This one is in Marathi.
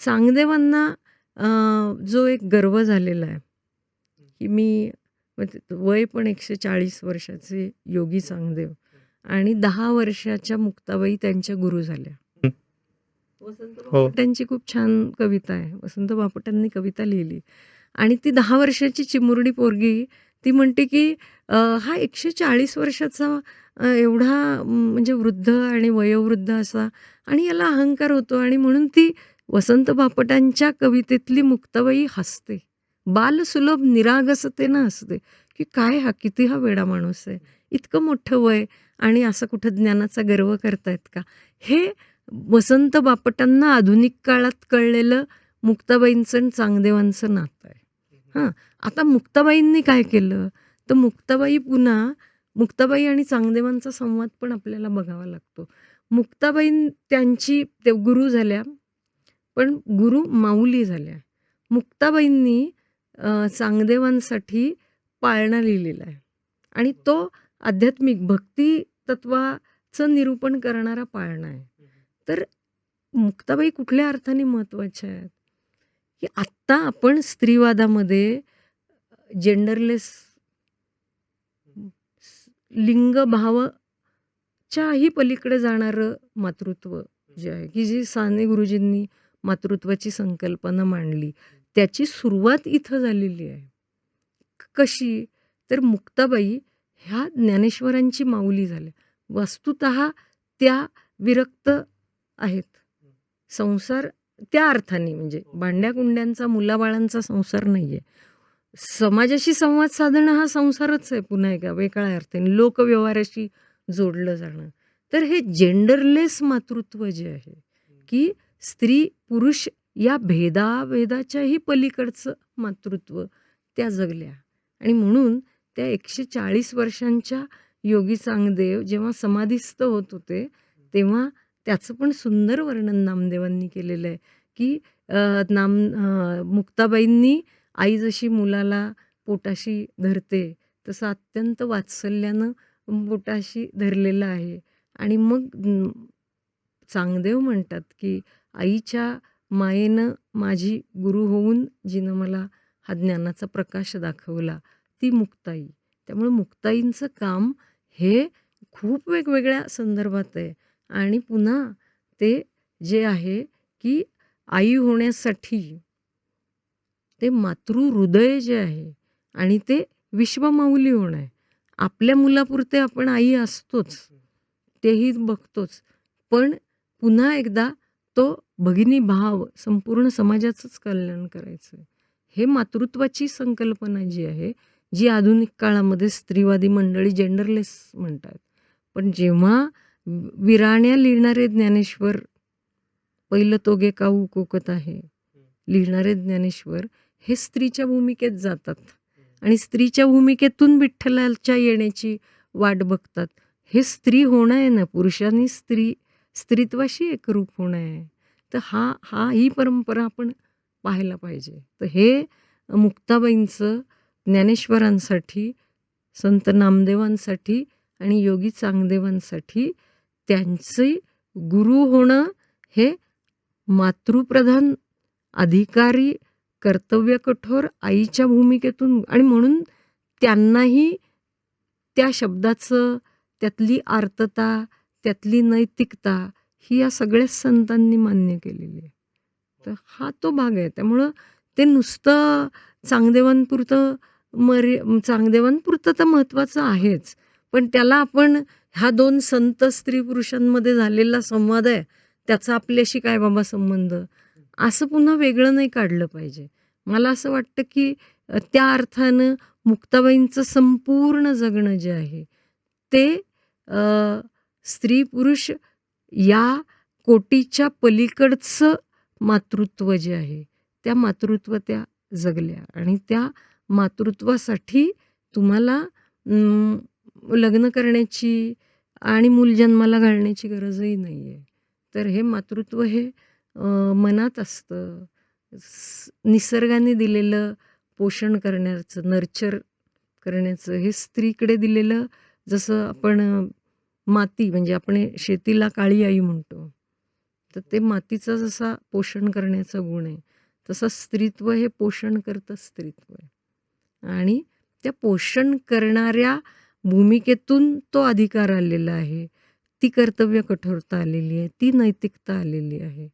चांगदेवांना अ, जो एक गर्व झालेला आहे, की मी म्हणजे वय पण 140 वर्षाचे योगी चांगदेव आणि 10 वर्षाच्या मुक्ताबाई त्यांच्या गुरु झाल्या. हं. वसंत हो. बापटांची खूप छान कविता आहे. वसंत बापटांनी कविता लिहिली आणि ती 10 वर्षाची चिमुरडी पोरगी ती म्हणते, की अ, हा 140 वर्षाचा अ, एवढा म्हणजे वृद्ध आणि वयोवृद्ध असा आणि याला अहंकार होतो आणि म्हणून ती वसंत बापटांच्या कवितेतली मुक्ताबाई हसते. बालसुलभ निरागसतेनं हसते, की काय हा किती हा वेडा माणूस आहे. इतकं मोठं वय आणि असं कुठं ज्ञानाचा गर्व करतायत का? हे वसंत बापटांना आधुनिक काळात कळलेलं मुक्ताबाईंचं आणि चांगदेवांचं नातं आहे. हां, आता मुक्ताबाईंनी काय केलं? तर मुक्ताबाई पुन्हा मुक्ताबाई आणि चांगदेवांचा संवाद पण आपल्याला बघावा लागतो. मुक्ताबाईं त्यांची ते गुरु झाल्या, पण गुरु माऊली झाल्या. मुक्ताबाईंनी चांगदेवांसाठी पाळणा लिहिलेला आहे आणि तो आध्यात्मिक भक्ती तत्वाचं निरूपण करणारा पाळणा आहे. तर मुक्ताबाई कुठल्या अर्थाने महत्त्वाच्या आहेत? की आत्ता आपण स्त्रीवादामध्ये जेंडरलेस लिंगभावाच्याही पलीकडे जाणारं मातृत्व जे आहे, की जी साने गुरुजींनी मातृत्वाची संकल्पना मांडली, त्याची सुरुवात इथं झालेली आहे. कशी? तर मुक्ताबाई ह्या ज्ञानेश्वरांची माऊली झाल्या. वस्तुत त्या विरक्त आहेत. संसार त्या अर्थाने म्हणजे भांड्या-कुंड्यांचा, मुलाबाळांचा संसार नाहीये. समाजाशी संवाद साधणं हा संसारच आहे पुन्हा एका वेगळ्या अर्थाने. लोकव्यवहाराशी जोडलं जाणं. तर हे जेंडरलेस मातृत्व जे आहे, की स्त्री-पुरुष या भेदाभेदाच्याही पलीकडचं मातृत्व त्या जगल्या. आणि म्हणून त्या 140 वर्षांच्या योगी चांगदेव जेव्हा समाधिस्थ होत होते, तेव्हा त्याचं पण सुंदर वर्णन नामदेवांनी केलेलं आहे, की नाम मुक्ताबाईंनी आई जशी मुलाला पोटाशी धरते, तसं अत्यंत वात्सल्यानं पोटाशी धरलेलं आहे. आणि मग चांगदेव म्हणतात, की आईच्या मायेनं माझी गुरु होऊन जिनं मला हा ज्ञानाचा प्रकाश दाखवला, ती मुक्ताई. त्यामुळे मुक्ताईंचं काम हे खूप वेगवेगळ्या संदर्भात आहे आणि पुन्हा ते जे आहे, की आई होण्यासाठी ते मातृहृदय जे आहे आणि ते विश्वमाऊली होणं आहे. आपल्या मुलापुरते आपण आई असतोच, तेही बघतोच. पण पुन्हा एकदा तो भगिनी भाव संपूर्ण समाजाचंच कल्याण करायचं हे मातृत्वाची संकल्पना जी आहे, जी आधुनिक काळामध्ये स्त्रीवादी मंडळी जेंडरलेस म्हणतात. पण जेव्हा विराण्या लिहिणारे ज्ञानेश्वर, पहिलं तोगे काऊ कोकत आहे, लिहिणारे ज्ञानेश्वर हे स्त्रीच्या भूमिकेत जातात आणि स्त्रीच्या भूमिकेतून विठ्ठलाच्या येण्याची वाट बघतात. हे स्त्री होणं आहे ना, पुरुषांनी स्त्री स्त्रीत्वाशी एकरूप होणं आहे. तर हा हा ही परंपरा आपण पाहायला पाहिजे. तर हे मुक्ताबाईंचं ज्ञानेश्वरांसाठी, संत नामदेवांसाठी आणि योगी चांगदेवांसाठी त्यांचे गुरु होणं हे मातृप्रधान, अधिकारी, कर्तव्य कठोर आईच्या भूमिकेतून आणि म्हणून त्यांनाही त्या शब्दाचं, त्यातली आर्तता, त्यातली नैतिकता ही या सगळ्याच संतांनी मान्य केलेली आहे. तर हा तो भाग आहे. त्यामुळं ते नुसतं चांगदेवांपुरतं मर्य चांगदेवांपुरतं तर महत्त्वाचं आहेच. पण त्याला आपण ह्या दोन संत स्त्री-पुरुषांमध्ये झालेला संवाद आहे, त्याचा आपल्याशी काय बाबा संबंध? असं पुन्हा वेगळं नाही काढलं पाहिजे. मला असं वाटतं, की त्या अर्थानं मुक्ताबाईंचं संपूर्ण जगणं जे आहे, ते स्त्री-पुरुष या कोटीच्या पलीकडचं मातृत्व जे आहे, त्या मातृत्व त्या जगल्या आणि त्या मातृत्वासाठी तुम्हाला लग्न करण्याची आणि मूल जन्माला घालण्याची गरजही नाही आहे तर हे मातृत्व हे मनात असतं. निसर्गाने दिलेलं पोषण करण्याचं, नर्चर करण्याचं हे स्त्रीकडे दिलेलं जसं आपण माती म्हणजे आपण शेतीला काळी आई म्हणतो. तर ते मातीचा जसा पोषण करण्याचा गुण आहे, तसं स्त्रीत्व हे पोषण करतं स्त्रीत्व आहे. आणि त्या पोषण करणाऱ्या भूमिकेतून तो अधिकार आलेला आहे. ती कर्तव्य कठोरता आलेली आहे. ती नैतिकता आलेली आहे.